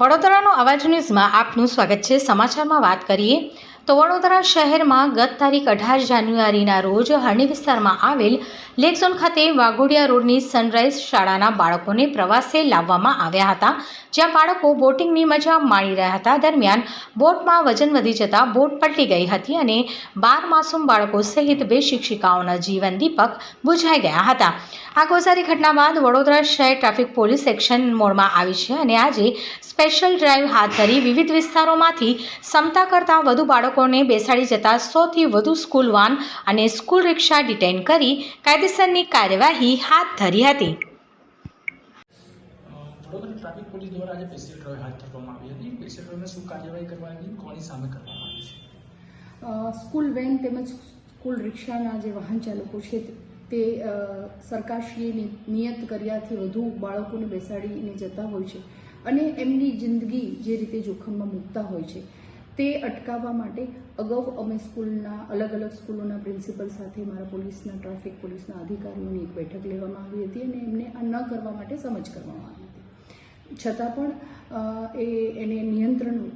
વડોદરાનો અવાજ ન્યૂઝમાં આપનું સ્વાગત છે. સમાચારમાં વાત કરીએ તો વડોદરા શહેરમાં ગત તારીખ અઢાર જાન્યુઆરીના રોજ હરણી વિસ્તારમાં આવેલ લેકઝોન ખાતે વાઘોડિયા રોડની સનરાઈઝ શાળાના બાળકોને પ્રવાસે લાવવામાં આવ્યા હતા. જ્યાં બાળકો બોટિંગની મજા માણી રહ્યા હતા. દરમિયાન બોટમાં વજન વધી જતાં બોટ પલટી ગઈ હતી અને બાર માસૂમ બાળકો સહિત બે શિક્ષિકાઓના જીવન દીપક બુઝાઈ ગયા હતા. આ કોસારી ઘટના બાદ વડોદરા શહેર ટ્રાફિક પોલીસ એક્શન મોડમાં આવી છે અને આજે સ્પેશિયલ ડ્રાઈવ હાથ ધરી વિવિધ વિસ્તારોમાંથી ક્ષમતા કરતાં વધુ બાળકોને બેસાડી જતા સોથી વધુ સ્કૂલ વાન અને સ્કૂલ રિક્ષા ડિટેન કરી કાયદેસરની કાર્યવાહી હાથ ધરી હતી. વડોદરા ટ્રાફિક પોલીસ દ્વારા આજે પેશિયલ ડ્રાઈવ હાથ ધરવામાં આવી હતી. પેશિયલ ડ્રાઈવને શું કાર્યવાહી કરવાની કોની સામે કરવામાં આવી છે? સ્કૂલ વેન તેમજ સ્કૂલ રિક્ષાના જે વાહન ચાલકો છે તે સરકારશ્રીએ નિયત કર્યાથી વધુ બાળકોને બેસાડીને જતા હોય છે અને એમની જિંદગી જે રીતે જોખમમાં મૂકતા હોય છે તે અટકાવવા માટે અગાઉ અમે સ્કૂલના, અલગ અલગ સ્કૂલોના પ્રિન્સિપલ સાથે મારા પોલીસના, ટ્રાફિક પોલીસના અધિકારીઓની એક બેઠક લેવામાં આવી હતી અને એમને આ ન કરવા માટે સમજ કરવામાં આવી હતી. છતાં પણ એ, એને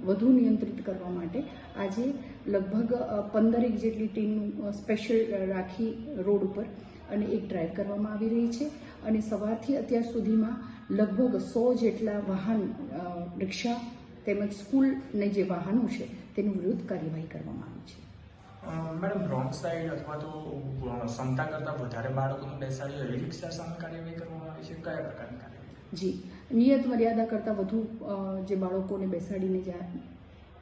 વધુ નિયંત્રિત કરવા માટે આજે લગભગ પંદરેક જેટલી ટીમનું સ્પેશિયલ રાખી રોડ ઉપર અને એક ડ્રાઈવ કરવામાં આવી રહી છે. અને સવારથી અત્યાર સુધીમાં લગભગ સો જેટલા વાહન રિક્ષા તેમજ સ્કૂલને જે વાહનો છે તેનું વિરુદ્ધ કાર્યવાહી કરવામાં આવી છે. મેડમ રોંગ સાઈડ અથવા તો ક્ષમતા કરતાં વધારે બાળકોને બેસાડી રિક્ષા સામે કાર્યવાહી કરવામાં આવી છે? કયા પ્રકારની કાર્યવાહી? જી. નિયત મર્યાદા કરતાં વધુ જે બાળકોને બેસાડીને જ્યાં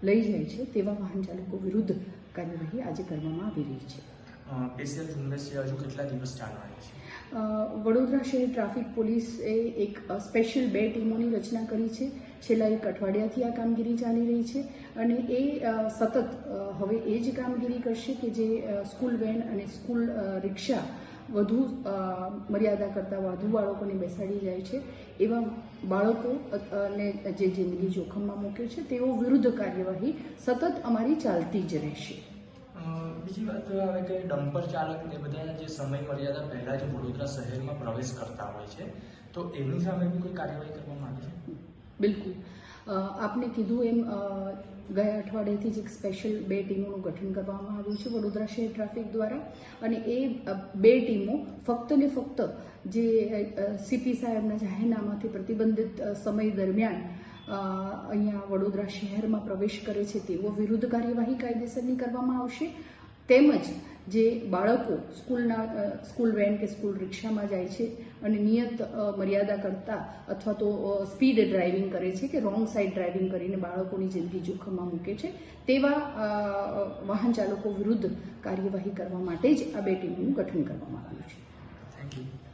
લઈ જાય છે તેવા વાહન ચાલકો વિરુદ્ધ કાર્યવાહી આજે કરવામાં આવી રહી છે. અ, ઝુંબેશ હજુ કેટલા દિવસ ચાલવાની છે? વડોદરા શહેર ટ્રાફિક પોલીસે એક સ્પેશિયલ બે ટીમોની રચના કરી છે. છેલ્લા એક અઠવાડિયાથી આ કામગીરી ચાલી રહી છે અને એ સતત હવે એ જ કામગીરી કરશે કે જે સ્કૂલ વેન અને સ્કૂલ રિક્ષા વધુ મર્યાદા કરતાં વધુ બાળકોને બેસાડી જાય છે. એવા બાળકો અને જે જિંદગી જોખમમાં મૂકે છે તેઓ વિરુદ્ધ કાર્યવાહી સતત અમારી ચાલતી જ રહેશે. બીજી વાત આવે કે ડમ્પર ચાલક ને બધા જે સમય મર્યાદા પહેલા જ વડોદરા શહેરમાં પ્રવેશ કરતા હોય છે તો એમની સામે બી કોઈ કાર્યવાહી કરવામાં આવી છે? બિલકુલ. આપને કીધું એમ ગયા અઠવાડિયેથી જ એક સ્પેશિયલ બે ટીમોનું ગઠન કરવામાં આવ્યું છે વડોદરા શહેર ટ્રાફિક દ્વારા. અને એ બે ટીમો ફક્ત ને ફક્ત જે સીપી સાહેબના જાહેરનામાથી પ્રતિબંધિત સમય દરમિયાન અહીંયા વડોદરા શહેરમાં પ્રવેશ કરે છે તેઓ વિરુદ્ધ કાર્યવાહી કાયદેસરની કરવામાં આવશે. તેમજ જે બાળકો સ્કૂલના સ્કૂલ વેન કે સ્કૂલ રિક્ષામાં જાય છે અને નિયત મર્યાદા કરતા અથવા તો સ્પીડ ડ્રાઇવિંગ કરે છે કે રોંગ સાઈડ ડ્રાઇવિંગ કરીને બાળકોની જિંદગી જોખમમાં મૂકે છે, તેવા વાહન ચાલકો વિરુદ્ધ કાર્યવાહી કરવા માટે જ આ બે ટીમનું ગઠન કરવામાં આવ્યું છે. Thank you